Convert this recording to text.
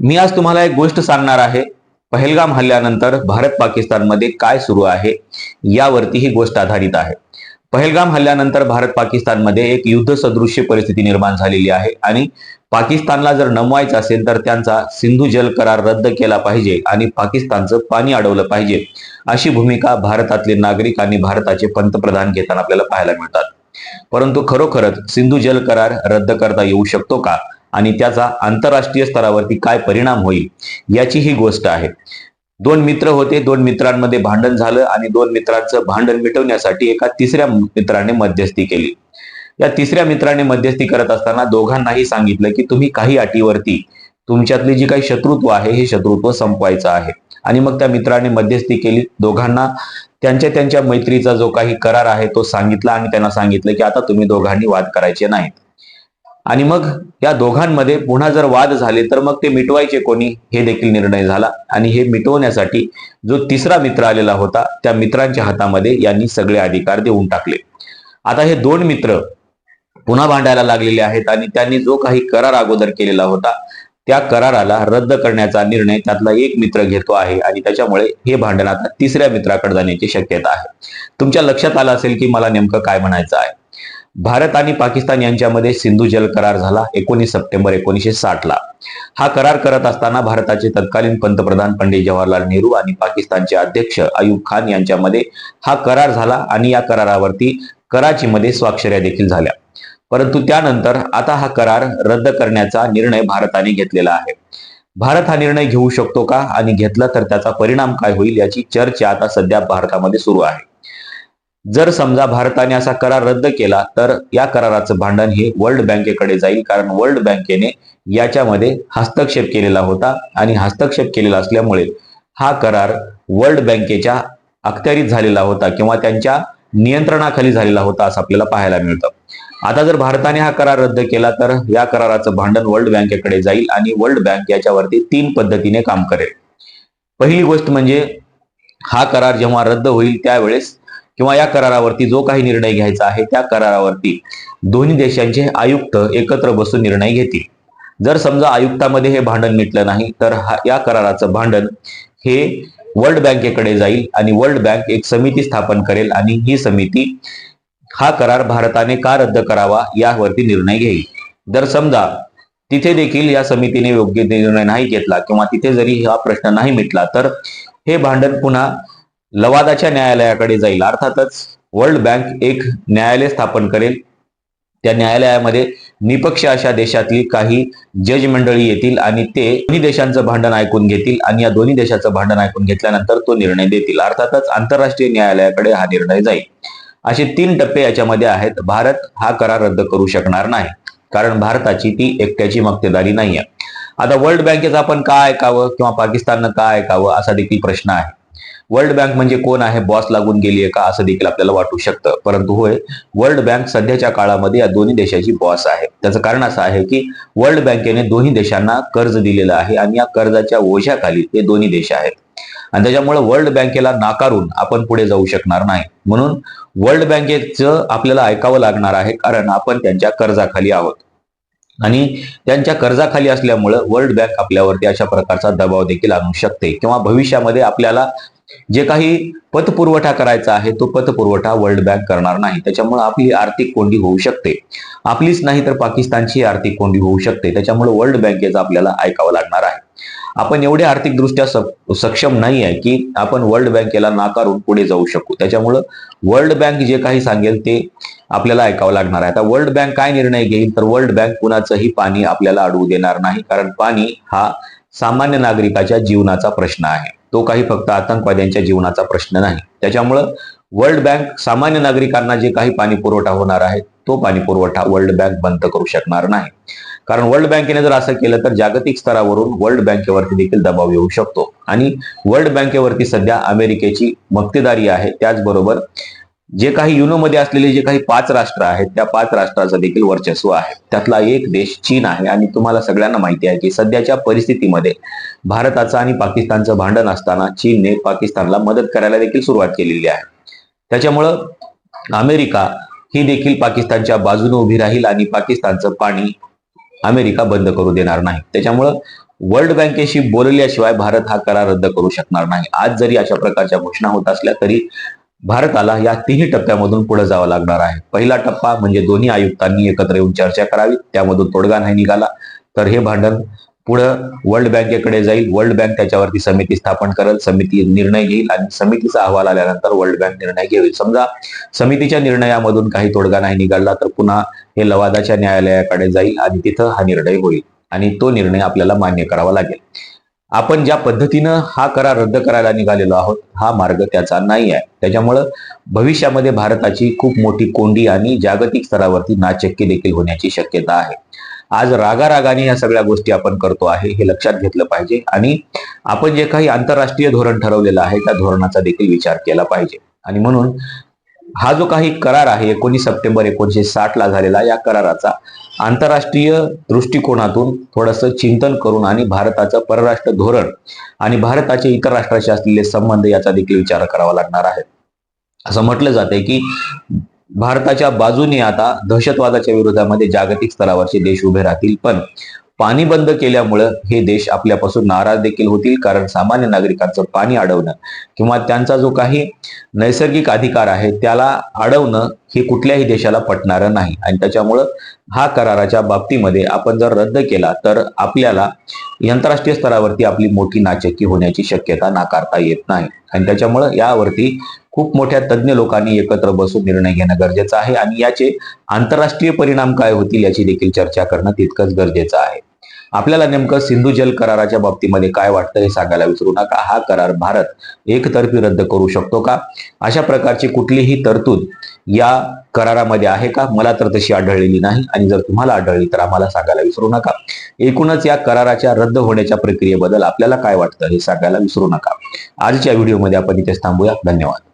मी आज तुम्हाला एक गोष्ट सांगणार आहे. पहलगाम हल्ल्यानंतर भारत पाकिस्तानमध्ये काय सुरू आहे यावरती ही गोष्ट आधारित आहे. पहलगाम हल्ल्यानंतर भारत पाकिस्तानमध्ये एक युद्ध सदृश्य परिस्थिती निर्माण झालेली आहे आणि पाकिस्तानला जर नमवायचं असेल तर त्यांचा सिंधू जल करार रद्द केला पाहिजे आणि पाकिस्तानचं पाणी अडवलं पाहिजे अशी भूमिका भारतातले नागरिक आणि भारताचे पंतप्रधान घेताना आपल्याला पाहायला मिळतात. परंतु खरोखरच सिंधू जल करार रद्द करता येऊ शकतो का? आणि त्याचा आंतरराष्ट्रीय स्तरावरती काय परिणाम होईल याची ही गोष्ट आहे. दोन मित्र होते दोन मित्रांमध्ये भांडण झालं आणि दोन मित्रांचं भांडण मिटवण्यासाठी एका तिसऱ्या मित्राने मध्यस्थी केली. या तिसऱ्या मित्राने मध्यस्थी करत असताना दोघांनाही सांगितलं की तुम्ही काही अटीवरती तुमच्यातली जी काही शत्रुत्व आहे हे शत्रुत्व संपवायचं आहे. आणि मग त्या मित्राने मध्यस्थी केली. दोघांना त्यांच्या त्यांच्या मैत्रीचा जो काही करार आहे तो सांगितला आणि त्यांना सांगितलं की आता तुम्ही दोघांनी वाद करायचे नाहीत. आणि मग या दोघांमध्ये पुन्हा जर वाद झाले तर मग ते मिटवायचे कोणी? हे देखील निर्णय झाला. आणि हे मिटवण्यासाठी जो तिसरा मित्र आलेला होता त्या मित्रांच्या हातामध्ये यांनी सगळे अधिकार देऊन टाकले. आता हे दोन मित्र पुन्हा भांडायला लागलेले आहेत आणि त्यांनी जो काही करार अगोदर केलेला होता त्या कराराला रद्द करण्याचा निर्णय त्यातला एक मित्र घेतो आहे आणि त्याच्यामुळे हे भांडण आता तिसऱ्या मित्राकडे जाण्याची शक्यता आहे. तुमच्या लक्षात आलं असेल की मला नेमकं काय म्हणायचं आहे? भारत आणि पाकिस्तान यांच्यामध्ये सिंधू जल करार झाला एकोणीस सप्टेंबर एकोणीसशे साठ ला हा करार करत असताना भारताचे तत्कालीन पंतप्रधान पंडित जवाहरलाल नेहरू आणि पाकिस्तानचे अध्यक्ष अयुब खान यांच्यामध्ये हा करार झाला आणि या करारावरती कराचीमध्ये स्वाक्षऱ्या देखील झाल्या. परंतु त्यानंतर आता हा करार रद्द करण्याचा निर्णय भारताने घेतलेला आहे. भारत हा निर्णय घेऊ शकतो का आणि घेतला तर त्याचा परिणाम काय होईल याची चर्चा आता सध्या भारतामध्ये सुरू आहे. जर समजा भारताने असा करार रद्द केला तर या कराराचं भांडण हे वर्ल्ड बँकेकडे जाईल कारण वर्ल्ड बँकेने याच्यामध्ये हस्तक्षेप केलेला होता आणि हस्तक्षेप केलेला असल्यामुळे हा करार वर्ल्ड बँकेच्या अखत्यारीत झालेला होता किंवा त्यांच्या नियंत्रणाखाली झालेला होता असं आपल्याला पाहायला मिळतं. आता जर भारताने हा करार रद्द केला तर या कराराचं भांडण वर्ल्ड बँकेकडे जाईल आणि वर्ल्ड बँक याच्यावरती तीन पद्धतीने काम करेल. पहिली गोष्ट म्हणजे हा करार जेव्हा रद्द होईल त्यावेळेस किंवा या करारावरती जो काही निर्णय घ्यायचा आहे त्या करारावरती दोन्ही देशांचे आयुक्त एकत्र बसून निर्णय घेतील. जर समजा आयुक्तामध्ये हे भांडण मिटलं नाही तर या कराराचं भांडण हे वर्ल्ड बँकेकडे जाईल आणि वर्ल्ड बँक एक समिती स्थापन करेल आणि ही समिती हा करार भारताने का रद्द करावा यावरती निर्णय घेईल. जर समजा तिथे देखील या समितीने योग्य निर्णय नाही घेतला किंवा तिथे जरी हा प्रश्न नाही मिटला तर हे भांडण पुन्हा लवादाच्या न्यायालयाकडे जाईल. अर्थातच वर्ल्ड बँक एक न्यायालय स्थापन करेल. त्या न्यायालयामध्ये निपक्ष अशा देशातली काही जज मंडळी येतील आणि ते दोन्ही देशांचं भांडण ऐकून घेतील आणि या दोन्ही देशाचं भांडण ऐकून घेतल्यानंतर तो निर्णय देतील. अर्थातच आंतरराष्ट्रीय न्यायालयाकडे हा निर्णय जाईल. असे तीन टप्पे याच्यामध्ये आहेत. भारत हा करार रद्द करू शकणार नाही. कारण भारताची ती एकट्याची मक्तेदारी नाही आहे आता वर्ल्ड बँकेचं आपण का ऐकावं किंवा पाकिस्ताननं का ऐकावं असा देखील प्रश्न आहे. वर्ल्ड बँक म्हणजे कोण आहे? बॉस लागून गेली आहे का? असं देखील आपल्याला वाटू शकतं. परंतु होय वर्ल्ड बँक सध्याच्या काळामध्ये या दोन्ही देशाची बॉस आहे. त्याचं कारण असं आहे की वर्ल्ड बँकेने दोन्ही देशांना कर्ज दिलेलं आहे आणि या कर्जाच्या ओझ्याखाली ते दोन्ही देश आहेत. आणि त्याच्यामुळे वर्ल्ड बँकेला नाकारून आपण पुढे जाऊ शकणार नाही. म्हणून वर्ल्ड बँकेचं आपल्याला ऐकावं लागणार आहे कारण आपण त्यांच्या कर्जाखाली आहोत. आणि त्यांच्या कर्जाखाली असल्यामुळं वर्ल्ड बँक आपल्यावरती अशा प्रकारचा दबाव देखील आणू शकते. किंवा भविष्यामध्ये आपल्याला जे काही पतपुरवठा करायचा आहे तो पतपुरवठा वर्ल्ड बँक करणार नाही. त्याच्यामुळे आपली आर्थिक कोंडी होऊ शकते. आपलीच नाही तर पाकिस्तानची आर्थिक कोंडी होऊ शकते. त्याच्यामुळे वर्ल्ड बँकेचं आपल्याला ऐकावं लागणार आहे. आपण एवढे आर्थिकदृष्ट्या सक्षम नाही आहे की आपण वर्ल्ड बँकेला नाकारून पुढे जाऊ शकू. त्याच्यामुळं वर्ल्ड बँक जे काही सांगेल ते आपल्याला ऐकावं लागणार आहे. आता वर्ल्ड बँक काय निर्णय घेईल? तर वर्ल्ड बँक कुणाचंही पाणी आपल्याला अडवू देणार नाही. कारण पाणी हा सामान्य नागरिकाच्या जीवनाचा प्रश्न आहे. तो काही फक्त आतंकवाद्यांच्या जीवनाचा प्रश्न नाही. त्याच्यामुळं वर्ल्ड बँक सामान्य नागरिकांना जे काही पाणी पुरवठा होणार आहे तो पाणी पुरवठा वर्ल्ड बँक बंद करू शकणार नाही. कारण वर्ल्ड बँकेने जर असं केलं तर जागतिक स्तरावरून वर्ल्ड बँकेवरती देखील दबाव येऊ शकतो. आणि वर्ल्ड बँकेवरती सध्या अमेरिकेची मक्तेदारी आहे. त्याचबरोबर जे काही युनोमध्ये असलेले जे काही पाच राष्ट्र आहेत त्या पाच राष्ट्राचं देखील वर्चस्व आहे. त्यातला एक देश चीन आहे आणि तुम्हाला सगळ्यांना माहिती आहे की सध्याच्या परिस्थितीमध्ये भारताचं आणि पाकिस्तानचं भांडण असताना चीनने पाकिस्तानला मदत करायला देखील सुरुवात केलेली आहे. त्याच्यामुळं अमेरिका ही देखील पाकिस्तानच्या बाजूने उभी राहील आणि पाकिस्तानचं पाणी अमेरिका बंद करू देणार नाही. त्याच्यामुळं वर्ल्ड बँकेशी बोलल्याशिवाय भारत हा करार रद्द करू शकणार नाही. आज जरी अशा प्रकारच्या घोषणा होत असल्या तरी भारताला या तिन्ही टप्प्यामधून पुढे जावं लागणार आहे. पहिला टप्पा म्हणजे दोन्ही आयुक्तांनी एकत्र येऊन चर्चा करावी. त्यामधून तोडगा नाही निघाला. तर हे भांडण पुढं वर्ल्ड बँकेकडे जाईल. वर्ल्ड बँक त्याच्यावरती समिती स्थापन करेल. समिती निर्णय घेईल आणि समितीचा अहवाल आल्यानंतर वर्ल्ड बँक निर्णय घेईल. समजा समितीच्या निर्णयामधून काही तोडगा नाही निघाला तर पुन्हा हे लवादाच्या न्यायालयाकडे जाईल आणि तिथं हा निर्णय होईल आणि तो निर्णय आपल्याला मान्य करावा लागेल. आपण ज्या पद्धतीनं हा करार रद्द करायला निघालेलो आहोत हा मार्ग त्याचा नाही आहे त्याच्यामुळं भविष्यामध्ये भारताची खूप मोठी कोंडी आणि जागतिक स्तरावरती नाचक्की देखील होण्याची शक्यता आहे. आज रागारागाने या सगळ्या गोष्टी आपण करतो आहे हे लक्षात घेतलं पाहिजे आणि आपण जे काही आंतरराष्ट्रीय धोरण ठरवलेलं आहे त्या धोरणाचा देखील विचार केला पाहिजे. आणि म्हणून हा जो काही करार आहे एकोणीस सप्टेंबर एकोणीशे साठ ला झालेला या कराराचा आंतरराष्ट्रीय दृष्टिकोनातून थोडंसं चिंतन करून आणि भारताचं परराष्ट्र धोरण आणि भारताचे इतर राष्ट्राशी असलेले संबंध याचा देखील विचार करावा लागणार आहे. असं म्हटलं जाते की भारताच्या बाजूने आता दहशतवादाच्या विरोधामध्ये जागतिक स्तरावरचे देश उभे राहतील. पण पाणी बंद केल्यामुळं हे देश आपल्यापासून नाराज देखील होतील. कारण सामान्य नागरिकांचं पाणी अडवणं किंवा त्यांचा जो काही नैसर्गिक अधिकार आहे त्याला अडवणं हे कुठल्याही देशाला पटणारं नाही. आणि त्याच्यामुळं हा कराराच्या बाबतीमध्ये आपण जर रद्द केला तर आपल्याला आंतरराष्ट्रीय स्तरावरती आपली मोठी नाचक्की होण्याची शक्यता नाकारता येत नाही. आणि त्याच्यामुळं यावरती खूप मोठ्या तज्ज्ञ लोकांनी एकत्र बसून निर्णय घेणं गरजेचं आहे. आणि याचे आंतरराष्ट्रीय परिणाम काय होतील याची देखील चर्चा करणं तितकंच गरजेचं आहे. आपल्याला नेमकं सिंधू जल कराराच्या बाबतीमध्ये काय वाटतं हे सांगायला विसरू नका. हा करार भारत एकतर्फी रद्द करू शकतो का? अशा प्रकारची कुठलीही तरतूद या करारामध्ये आहे का? मला तर तशी आढळलेली नाही आणि जर तुम्हाला आढळली तर आम्हाला सांगायला विसरू नका. एकूणच या कराराच्या रद्द होण्याच्या प्रक्रियेबद्दल आपल्याला काय वाटतं हे सांगायला विसरू नका. आजच्या व्हिडिओमध्ये आपण इथेच थांबूया. धन्यवाद.